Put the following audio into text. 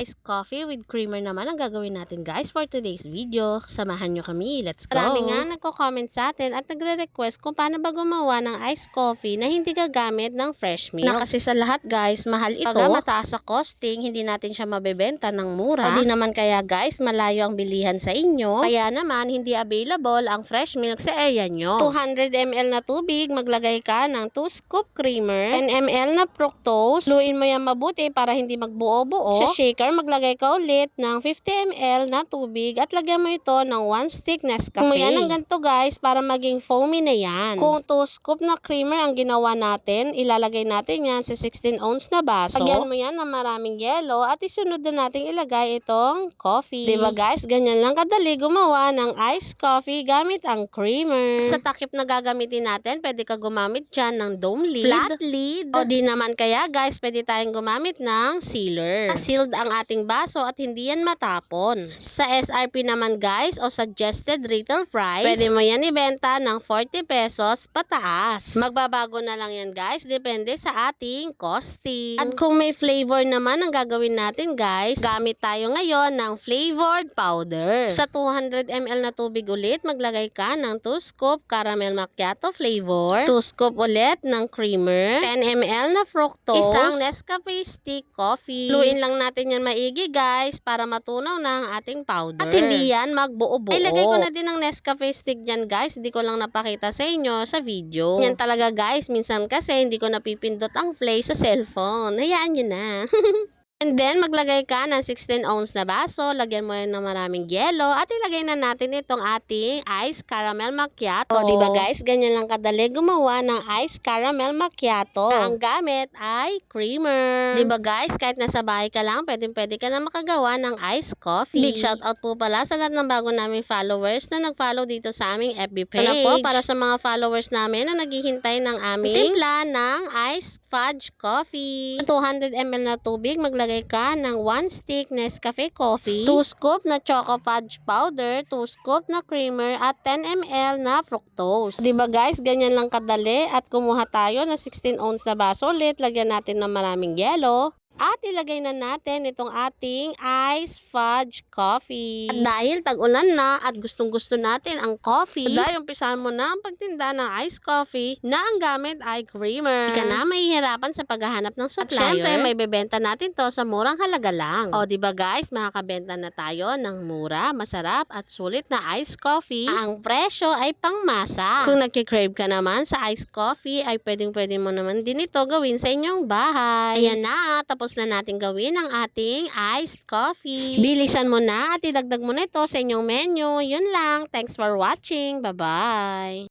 iced coffee with creamer naman ang gagawin natin guys for today's video. Samahan nyo kami. Let's go! Marami nga nagko-comment sa atin at nagre-request kung paano ba gumawa ng iced coffee na hindi gagamit ng fresh milk. Na kasi sa lahat guys, mahal ito. Pag mataas sa costing, hindi natin siya mabebenta ng mura. O di naman kaya guys, malayo ang bilihan sa inyo. Kaya naman, hindi available ang fresh milk sa area nyo. 200 ml na tubig, maglagay ka ng 2 scoop creamer, 10 ml na fructose, luin mo yan mabuti para hindi magbuo-buo. Sa shaker, maglagay ka ulit ng 50 ml na tubig at lagyan mo ito ng 1 stick Nescafe. Kung yan ang ganito guys, para maging foamy na yan. Kung 2 scoop na creamer ang ginawa natin, ilalagay natin yan sa 16 ounce na baso. Lagyan mo yan ng maraming yelo at isunod na natin ilagay itong coffee. Diba guys, ganyan lang kadali gumawa ng iced coffee gamit ang creamer. Sa takip na gagamitin natin, pwede ka gumamit dyan ng dome lid, flat lid, o di naman kaya guys, pwede tayong gumamit ng sealer. Sealed ang ating baso at hindi yan matapon. Sa SRP naman guys, o suggested retail price, pwede mo yan ibenta ng 40 pesos pataas. Magbabago na lang yan guys, depende sa ating costing. At kung may flavor naman ang gagawin natin guys, gamit tayo ngayon ng flavored powder. Sa 200 ml na tubig ulit, maglagay ka ng 2 scoop caramel macchiato flavor, 2 scoop ulit ng creamer, 10 ml na fructose, isang Nescafe stick coffee. Luin lang natin yan maigi guys para matunaw na ang ating powder. At hindi yan magbuo-buo. Ilagay ko na din ang Nescafe stick dyan guys, hindi ko lang napakita sa inyo sa video. Yan talaga guys, minsan kasi hindi ko napipindot ang play sa cellphone. Hayaan nyo na. And then, maglagay ka ng 16 ounce na baso, lagyan mo yan ng maraming yelo, at ilagay na natin itong ating iced caramel macchiato. O, diba guys, ganyan lang kadali gumawa ng iced caramel macchiato. Na ang gamit ay creamer. Diba guys, kahit nasa bahay ka lang, pwede pwede ka na makagawa ng iced coffee. Big shout out po pala sa lahat ng bago naming followers na nag-follow dito sa aming FB page. Wala po, para sa mga followers namin na naghihintay ng aming timpla ng iced fudge coffee. 200 ml na tubig, maglagay ka ng 1 stick Nescafe coffee, 2 scoop na choco fudge powder, 2 scoop na creamer, at 10 ml na fructose. Diba guys, ganyan lang kadali at kumuha tayo ng 16 ounce na baso ulit, lagyan natin ng maraming yelo. At ilagay na natin itong ating ice fudge coffee. At dahil tag-ulan na at gustong gusto natin ang coffee, dahil umpisahan mo na ang pagtinda ng ice coffee na ang gamit ay creamer. Hindi ka na mahihirapan sa paghahanap ng supplier. At syempre, may bebenta natin to sa murang halaga lang. O, di ba guys, makakabenta na tayo ng mura, masarap at sulit na ice coffee. Ang presyo ay pangmasa. Kung nagkikrave ka naman sa ice coffee, ay pwedeng-pwede mo naman din ito gawin sa inyong bahay. Ayan na, tapos na natin gawin ang ating iced coffee. Bilisan mo na at idagdag mo na ito sa inyong menu. Yun lang. Thanks for watching. Bye-bye.